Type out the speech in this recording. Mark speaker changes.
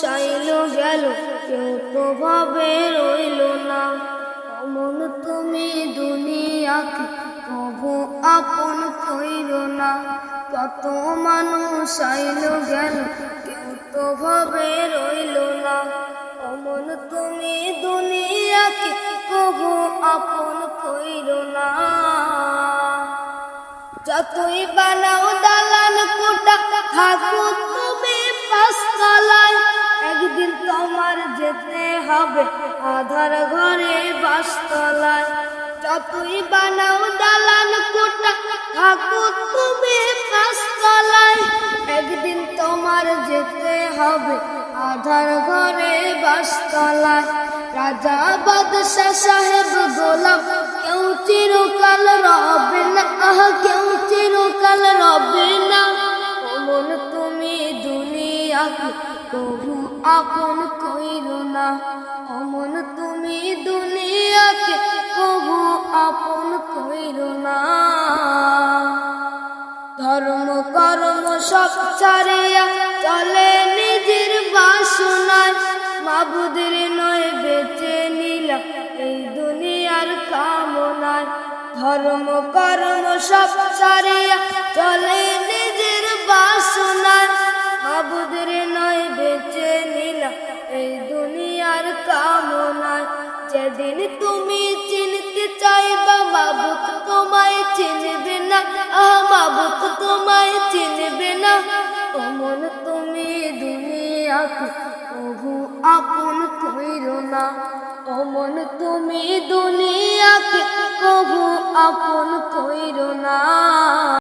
Speaker 1: সাইল গেল, কেউ তো ভাবে রইল না। অমন তুমি দুনিয়াকে প্রভু আপন কইর না। কত মানুষ আইল গেল, কেউ তো ভাবে রইল না। অমন তুমি দুনিয়াকে প্রভু আপন কইর না। যতই বানাও দালান কোটা থাকো তুমি পাঁচতলায় একদিন তোমার যেতে হবে। আধার ঘরে বাসতলায়। যতই বানাও দালান কোটা থাকো তুমি পাঁচতলায়। একদিন তোমার যেতে হবে, আধার ঘরে বাসতলায়। রাজা বাদশাহ সাহেব গোলাম, কেউ চিরকাল রবে না। আহা, কেউ চিরকাল রবে না। তুমি দুনিয়াকে প্রভু আপন কইর না। অমন তুমি দুনিয়াকে প্রভু আপন কইর না। ধর্ম, কর্ম সব ছাড়িয়া চলে নিজের বাসনায়। মাবুদের নয় বেঁচে নিলাম এই দুনিয়ার কামনায়। ধর্ম, কর্ম সব ছাড়িয়া চলে যেদিন তুমি চিনতে চাইবা, মাবুত তোমায় চিনবে না। আহ, মাবুত তোমায় চিনবে না। অমন তুমি দুনিয়াকে প্রভু আপন কইর না। অমন তুমি দুনিয়াকে প্রভু আপন কইর না।